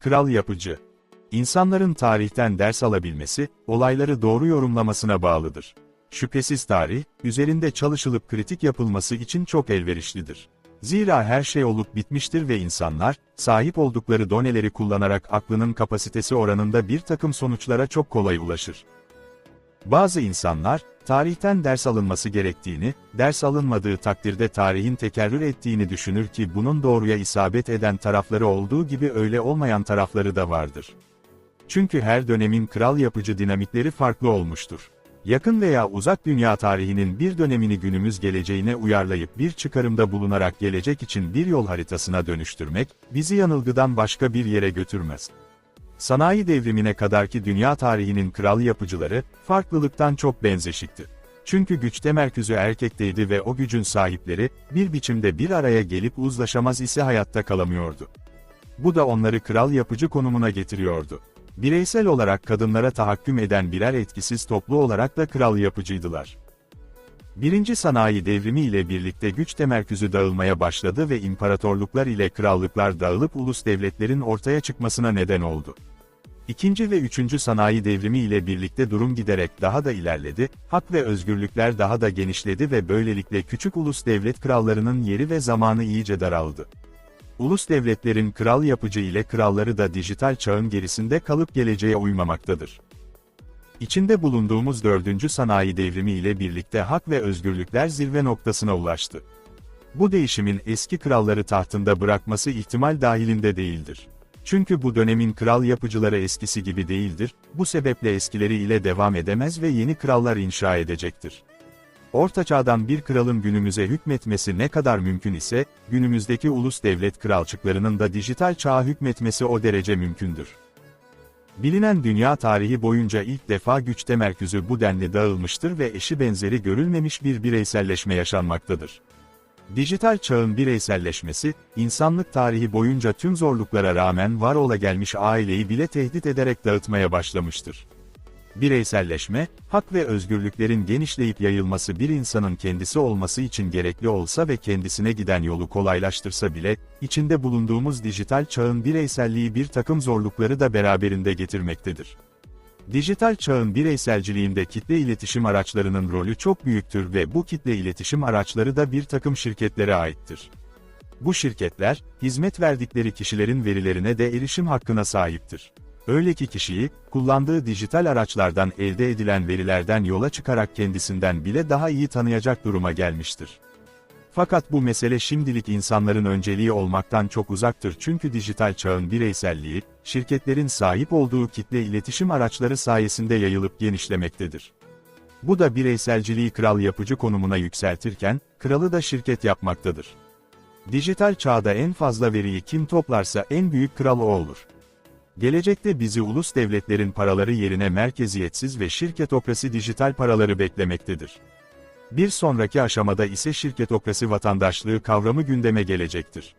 Kral yapıcı. İnsanların tarihten ders alabilmesi, olayları doğru yorumlamasına bağlıdır. Şüphesiz tarih, üzerinde çalışılıp kritik yapılması için çok elverişlidir. Zira her şey olup bitmiştir ve insanlar, sahip oldukları doneleri kullanarak aklının kapasitesi oranında bir takım sonuçlara çok kolay ulaşır. Bazı insanlar, tarihten ders alınması gerektiğini, ders alınmadığı takdirde tarihin tekerrür ettiğini düşünür ki bunun doğruya isabet eden tarafları olduğu gibi öyle olmayan tarafları da vardır. Çünkü her dönemin kral yapıcı dinamikleri farklı olmuştur. Yakın veya uzak dünya tarihinin bir dönemini günümüz geleceğine uyarlayıp bir çıkarımda bulunarak gelecek için bir yol haritasına dönüştürmek, bizi yanılgıdan başka bir yere götürmez. Sanayi devrimine kadarki dünya tarihinin kral yapıcıları, farklılıktan çok benzeşikti. Çünkü güç temerküzü erkekteydi ve o gücün sahipleri, bir biçimde bir araya gelip uzlaşamaz ise hayatta kalamıyordu. Bu da onları kral yapıcı konumuna getiriyordu. Bireysel olarak kadınlara tahakküm eden birer etkisiz toplu olarak da kral yapıcıydılar. Birinci sanayi devrimi ile birlikte güç temerküzü dağılmaya başladı ve imparatorluklar ile krallıklar dağılıp ulus devletlerin ortaya çıkmasına neden oldu. İkinci ve üçüncü sanayi devrimi ile birlikte durum giderek daha da ilerledi, hak ve özgürlükler daha da genişledi ve böylelikle küçük ulus devlet krallarının yeri ve zamanı iyice daraldı. Ulus devletlerin kral yapıcı ile kralları da dijital çağın gerisinde kalıp geleceğe uymamaktadır. İçinde bulunduğumuz dördüncü sanayi devrimi ile birlikte hak ve özgürlükler zirve noktasına ulaştı. Bu değişimin eski kralları tahtında bırakması ihtimal dahilinde değildir. Çünkü bu dönemin kral yapıcıları eskisi gibi değildir, bu sebeple eskileri ile devam edemez ve yeni krallar inşa edecektir. Orta Çağ'dan bir kralın günümüze hükmetmesi ne kadar mümkün ise, günümüzdeki ulus devlet kralçıklarının da dijital çağa hükmetmesi o derece mümkündür. Bilinen dünya tarihi boyunca ilk defa güç temerküzü bu denli dağılmıştır ve eşi benzeri görülmemiş bir bireyselleşme yaşanmaktadır. Dijital çağın bireyselleşmesi, insanlık tarihi boyunca tüm zorluklara rağmen var ola gelmiş aileyi bile tehdit ederek dağıtmaya başlamıştır. Bireyselleşme, hak ve özgürlüklerin genişleyip yayılması bir insanın kendisi olması için gerekli olsa ve kendisine giden yolu kolaylaştırsa bile, içinde bulunduğumuz dijital çağın bireyselliği bir takım zorlukları da beraberinde getirmektedir. Dijital çağın bireyselciliğinde kitle iletişim araçlarının rolü çok büyüktür ve bu kitle iletişim araçları da bir takım şirketlere aittir. Bu şirketler, hizmet verdikleri kişilerin verilerine de erişim hakkına sahiptir. Öyle ki kişiyi, kullandığı dijital araçlardan elde edilen verilerden yola çıkarak kendisinden bile daha iyi tanıyacak duruma gelmiştir. Fakat bu mesele şimdilik insanların önceliği olmaktan çok uzaktır çünkü dijital çağın bireyselliği, şirketlerin sahip olduğu kitle iletişim araçları sayesinde yayılıp genişlemektedir. Bu da bireyselciliği kral yapıcı konumuna yükseltirken, kralı da şirket yapmaktadır. Dijital çağda en fazla veriyi kim toplarsa en büyük kral o olur. Gelecekte bizi ulus devletlerin paraları yerine merkeziyetsiz ve şirketokrasi dijital paraları beklemektedir. Bir sonraki aşamada ise şirketokrasi vatandaşlığı kavramı gündeme gelecektir.